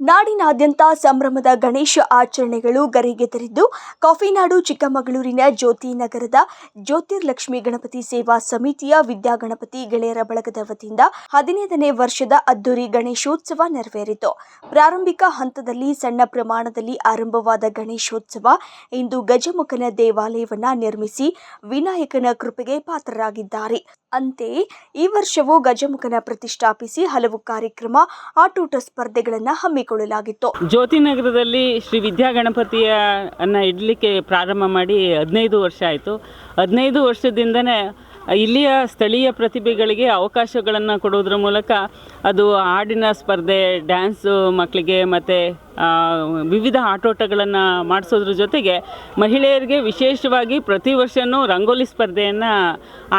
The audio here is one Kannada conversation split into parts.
ನಾಡಿನಾದ್ಯಂತ ಸಂಭ್ರಮದ ಗಣೇಶ ಆಚರಣೆಗಳು ಗರಿಗೆದರಿದ್ದು, ಕಾಫಿನಾಡು ಚಿಕ್ಕಮಗಳೂರಿನ ಜ್ಯೋತಿ ನಗರದ ಜ್ಯೋತಿರ್ಲಕ್ಷ್ಮಿ ಗಣಪತಿ ಸೇವಾ ಸಮಿತಿಯ ವಿದ್ಯಾಗಣಪತಿ ಗೆಳೆಯರ ಬಳಗದ ವತಿಯಿಂದ ಹದಿನೈದನೇ ವರ್ಷದ ಅದ್ದೂರಿ ಗಣೇಶೋತ್ಸವ ನೆರವೇರಿತು. ಪ್ರಾರಂಭಿಕ ಹಂತದಲ್ಲಿ ಸಣ್ಣ ಪ್ರಮಾಣದಲ್ಲಿ ಆರಂಭವಾದ ಗಣೇಶೋತ್ಸವ ಇಂದು ಗಜಮುಖನ ದೇವಾಲಯವನ್ನ ನಿರ್ಮಿಸಿ ವಿನಾಯಕನ ಕೃಪೆಗೆ ಪಾತ್ರರಾಗಿದ್ದಾರೆ. ಅಂತೆಯೇ, ಈ ವರ್ಷವೂ ಗಜಮುಖನ ಪ್ರತಿಷ್ಠಾಪಿಸಿ ಹಲವು ಕಾರ್ಯಕ್ರಮ, ಆಟೋಟ ಸ್ಪರ್ಧೆಗಳನ್ನು ಹಮ್ಮಿಕೊಳ್ಳಲಾಗಿತ್ತು ಜ್ಯೋತಿನಗರದಲ್ಲಿ ಶ್ರೀ ವಿದ್ಯಾ ಗಣಪತಿಯ ಅನ್ನ ಇಡಲಿಕ್ಕೆ ಪ್ರಾರಂಭ ಮಾಡಿ ಹದಿನೈದು ವರ್ಷ ಆಯಿತು. ಹದಿನೈದು ವರ್ಷದಿಂದನೇ ಇಲ್ಲಿಯ ಸ್ಥಳೀಯ ಪ್ರತಿಭೆಗಳಿಗೆ ಅವಕಾಶಗಳನ್ನು ಕೊಡೋದ್ರ ಮೂಲಕ ಅದು ಹಾಡಿನ ಸ್ಪರ್ಧೆ, ಡ್ಯಾನ್ಸು ಮಕ್ಕಳಿಗೆ ಮತ್ತು ವಿವಿಧ ಆಟೋಟಗಳನ್ನು ಮಾಡಿಸೋದ್ರ ಜೊತೆಗೆ ಮಹಿಳೆಯರಿಗೆ ವಿಶೇಷವಾಗಿ ಪ್ರತಿ ವರ್ಷವೂ ರಂಗೋಲಿ ಸ್ಪರ್ಧೆಯನ್ನು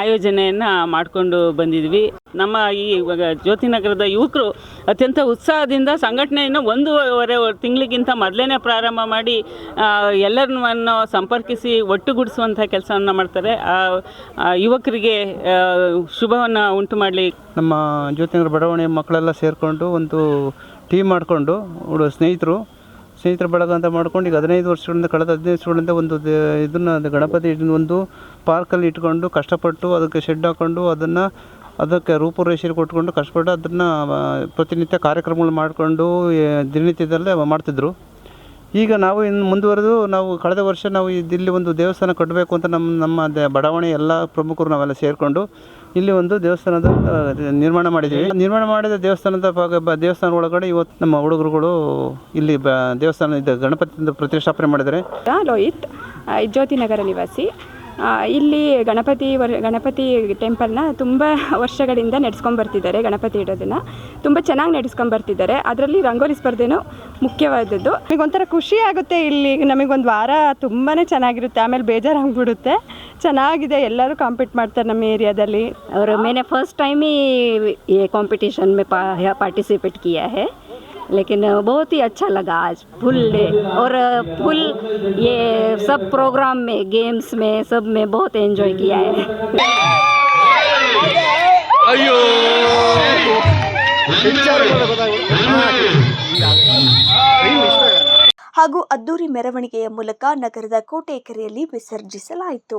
ಆಯೋಜನೆಯನ್ನು ಮಾಡಿಕೊಂಡು ಬಂದಿದ್ವಿ. ನಮ್ಮ ಈ ಇವಾಗ ಜ್ಯೋತಿನಗರದ ಯುವಕರು ಅತ್ಯಂತ ಉತ್ಸಾಹದಿಂದ ಸಂಘಟನೆಯನ್ನು ಒಂದೂವರೆ ತಿಂಗಳಿಗಿಂತ ಮೊದಲೇ ಪ್ರಾರಂಭ ಮಾಡಿ ಎಲ್ಲರನ್ನು ಸಂಪರ್ಕಿಸಿ ಒಟ್ಟುಗೂಡಿಸುವಂಥ ಕೆಲಸವನ್ನು ಮಾಡ್ತಾರೆ. ಯುವಕರಿಗೆ ಶುಭವನ್ನು ಉಂಟು ಮಾಡಲಿ ನಮ್ಮ ಜ್ಯೋತಿನಗರ ಬಡಾವಣೆ ಮಕ್ಕಳೆಲ್ಲ ಸೇರಿಕೊಂಡು ಒಂದು ಟೀಮ್ ಮಾಡಿಕೊಂಡು ಸ್ನೇಹಿತರು, ಸ್ನೇಹಿತರ ಬಳಗ ಅಂತ ಮಾಡ್ಕೊಂಡು, ಈಗ ಹದಿನೈದು ವರ್ಷಗಳಿಂದ, ಕಳೆದ ಹದಿನೈದು ವರ್ಷಗಳಿಂದ ಒಂದು ಇದನ್ನು ಗಣಪತಿ ಒಂದು ಪಾರ್ಕಲ್ಲಿ ಇಟ್ಕೊಂಡು ಕಷ್ಟಪಟ್ಟು ಅದಕ್ಕೆ ಶೆಡ್ ಹಾಕ್ಕೊಂಡು ಅದನ್ನು ಅದಕ್ಕೆ ರೂಪುರೇಷೆ ಕೊಟ್ಕೊಂಡು ಕಷ್ಟಪಟ್ಟು ಅದನ್ನು ಪ್ರತಿನಿತ್ಯ ಕಾರ್ಯಕ್ರಮಗಳು ಮಾಡಿಕೊಂಡು ದಿನನಿತ್ಯದಲ್ಲೇ ಮಾಡ್ತಿದ್ರು. ಈಗ ನಾವು ಇನ್ನು ಮುಂದುವರೆದು ನಾವು ಕಳೆದ ವರ್ಷ ನಾವು ಇಲ್ಲಿ ಒಂದು ದೇವಸ್ಥಾನ ಕಟ್ಟಬೇಕು ಅಂತ ನಮ್ಮ ನಮ್ಮ ಬಡಾವಣೆ ಎಲ್ಲ ಪ್ರಮುಖರು ನಾವೆಲ್ಲ ಸೇರಿಕೊಂಡು ಇಲ್ಲಿ ಒಂದು ದೇವಸ್ಥಾನದ ನಿರ್ಮಾಣ ಮಾಡಿದ್ವಿ ನಿರ್ಮಾಣ ಮಾಡಿದ ದೇವಸ್ಥಾನದ ಭಾಗ ದೇವಸ್ಥಾನ ಒಳಗಡೆ ಇವತ್ತು ನಮ್ಮ ಹುಡುಗರುಗಳು ಇಲ್ಲಿ ಬ, ದೇವಸ್ಥಾನ ಗಣಪತಿಯಿಂದ ಪ್ರತಿಷ್ಠಾಪನೆ ಮಾಡಿದರೆ ಲೋಹಿತ್ ಜ್ಯೋತಿ ನಗರ ನಿವಾಸಿ. ಇಲ್ಲಿ ಗಣಪತಿ ವರ್, ಗಣಪತಿ ಟೆಂಪಲ್ನ ತುಂಬ ವರ್ಷಗಳಿಂದ ನಡೆಸ್ಕೊಂಬರ್ತಿದ್ದಾರೆ ಗಣಪತಿ ಇಡೋದನ್ನು. ತುಂಬ ಚೆನ್ನಾಗಿ ನಡೆಸ್ಕೊಂಬರ್ತಿದ್ದಾರೆ ಅದರಲ್ಲಿ ರಂಗೋಲಿ ಸ್ಪರ್ಧೆನೂ ಮುಖ್ಯವಾದದ್ದು ನಮಗೊಂಥರ ಖುಷಿ ಆಗುತ್ತೆ ಇಲ್ಲಿ ನಮಗೊಂದು ವಾರ ತುಂಬಾ ಚೆನ್ನಾಗಿರುತ್ತೆ ಆಮೇಲೆ ಬೇಜಾರಾಗ್ಬಿಡುತ್ತೆ ಚೆನ್ನಾಗಿದೆ ಎಲ್ಲರೂ ಕಾಂಪೀಟ್ ಮಾಡ್ತಾರೆ ನಮ್ಮ ಏರಿಯಾದಲ್ಲಿ और मैंने फर्स्ट टाइम ही ये कंपटीशन में पा, पार्टिसिपेट किया है लेकिन बहुत ही अच्छा लगा आज फुल डे और फुल ये सब प्रोग्राम में गेम्स में सब में बहुत एंजॉय किया है ಹಾಗೂ ಅದ್ದೂರಿ ಮೆರವಣಿಗೆಯ ಮೂಲಕ ನಗರದ ಕೋಟೆ ಕೆರೆಯಲ್ಲಿ ವಿಸರ್ಜಿಸಲಾಯಿತು.